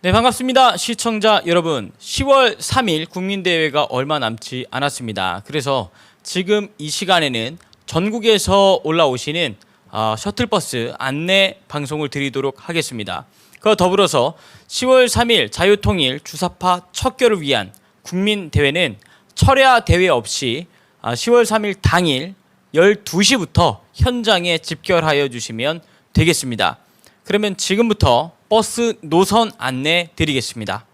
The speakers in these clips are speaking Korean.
네, 반갑습니다. 시청자 여러분. 10월 3일 국민대회가 얼마 남지 않았습니다. 그래서 지금 이 시간에는 전국에서 올라오시는 어, 셔틀버스 안내 방송을 드리도록 하겠습니다. 그 더불어서 10월 3일 자유통일 주사파 척결을 위한 국민대회는 철야 대회 없이 아, 10월 3일 당일 12시부터 현장에 집결하여 주시면 되겠습니다. 그러면 지금부터 버스 노선 안내 드리겠습니다.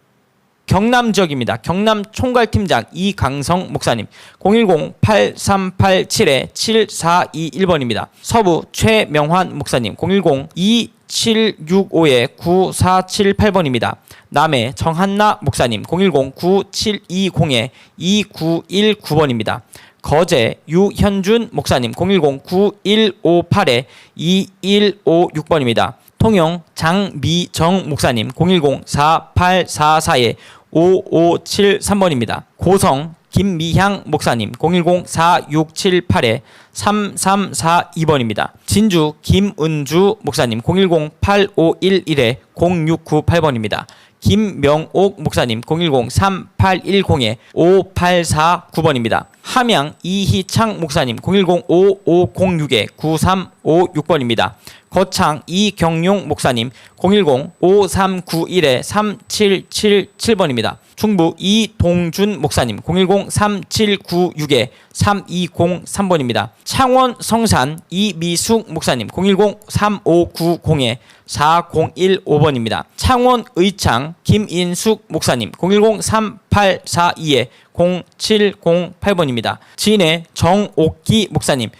경남 지역입니다. 경남 총괄팀장 이강성 목사님 010-8387-7421번입니다. 서부 최명환 목사님 010-2765-9478번입니다. 남해 정한나 목사님 010-9720-2919번입니다. 거제 유현준 목사님 010-9158-2156번입니다. 통영 장미정 목사님 010-4844-5573번입니다. 고성 김미향 목사님 010-4678-3342번입니다. 진주 김은주 목사님 010-8511-0698번입니다. 김명옥 목사님 010-3810-5849번입니다. 함양 이희창 목사님 010-5506-9356번입니다. 거창 이경용 목사님 010-5391-3777번입니다. 중부 이동준 목사님 010-3796-3203번입니다. 창원 성산 이미숙 목사님 010-3590-4015번입니다. 창원 의창 김인숙 목사님 010-3842-0708번입니다. 진해 정옥기 목사님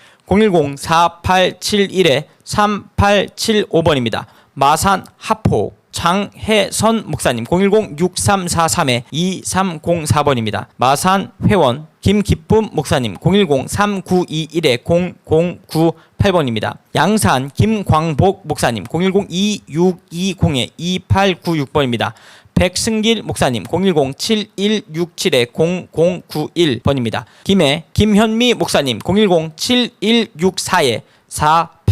010-4871-3875번입니다. 마산 하포 장혜선 목사님 010-6343-2304번입니다. 마산 회원 김기쁨 목사님 010-3921-0098번입니다. 양산 김광복 목사님 010-2620-2896번입니다. 백승길 목사님 010-7167-0091번입니다. 김해 김현미 목사님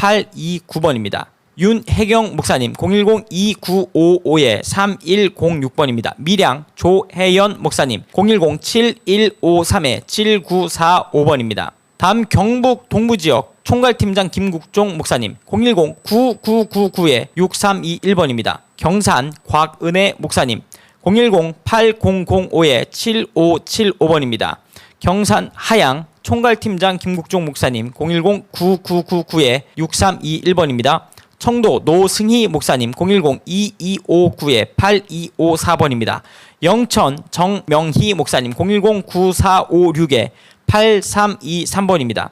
010-7164-4829번입니다. 윤혜경 목사님 010-2955-3106번입니다. 밀양 조혜연 목사님 010-7153-7945번입니다. 다음 경북 동부지역 총괄팀장 김국종 목사님 010-9999-6321번입니다. 경산 곽은혜 목사님 010-8005-7575번입니다. 경산 하양 총괄팀장 김국종 목사님 010-9999-6321번입니다. 청도 노승희 목사님 010-2259-8254번입니다. 영천 정명희 목사님 010-9456-8323번입니다.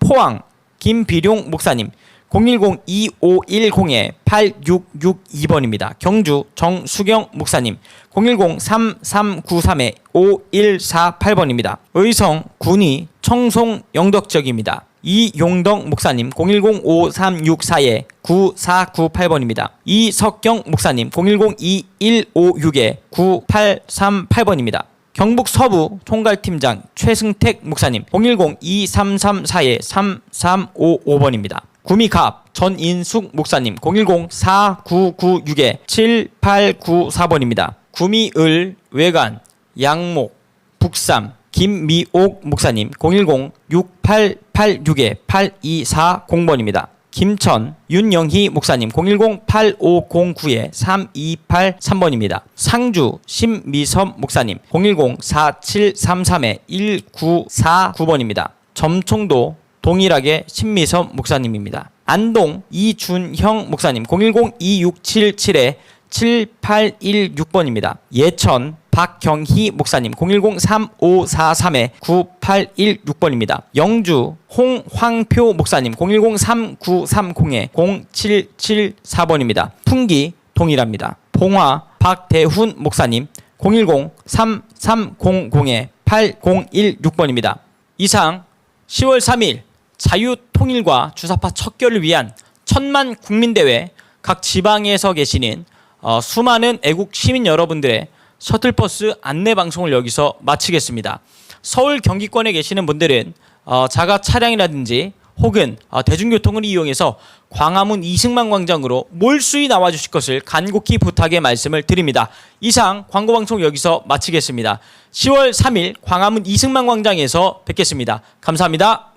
포항 김비룡 목사님 010-2510-8662번입니다. 경주 정수경 목사님 010-3393-5148번입니다. 의성 군위 청송 영덕지역입니다. 이용덕 목사님 010-5364-9498번입니다. 이석경 목사님 010-2156-9838번입니다. 경북 서부 총괄팀장 최승택 목사님 010-2334-3355번입니다. 구미갑 전인숙 목사님 010-4996-7894번입니다. 구미을 외관 양목 북삼 김미옥 목사님 010-6886-8240번입니다. 김천 윤영희 목사님 010-8509-3283번입니다. 상주 신미섭 목사님 010-4733-1949번입니다. 점총도 동일하게 신미섭 목사님입니다. 안동 이준형 목사님 010-2677-7816번입니다. 예천 박경희 목사님 010-3543-9816번입니다. 영주 홍황표 목사님 010-3930-0774번입니다. 풍기 동일합니다. 봉화 박대훈 목사님 010-3300-8016번입니다. 이상 10월 3일 자유통일과 주사파 척결을 위한 천만 국민대회 각 지방에서 계시는 어, 수많은 애국 시민 여러분들의 셔틀버스 안내 방송을 여기서 마치겠습니다. 서울 경기권에 계시는 분들은 어, 자가 차량이라든지 혹은 어, 대중교통을 이용해서 광화문 이승만 광장으로 몰수히 나와 주실 것을 간곡히 부탁의 말씀을 드립니다. 이상 광고 방송 여기서 마치겠습니다. 10월 3일 광화문 이승만 광장에서 뵙겠습니다. 감사합니다.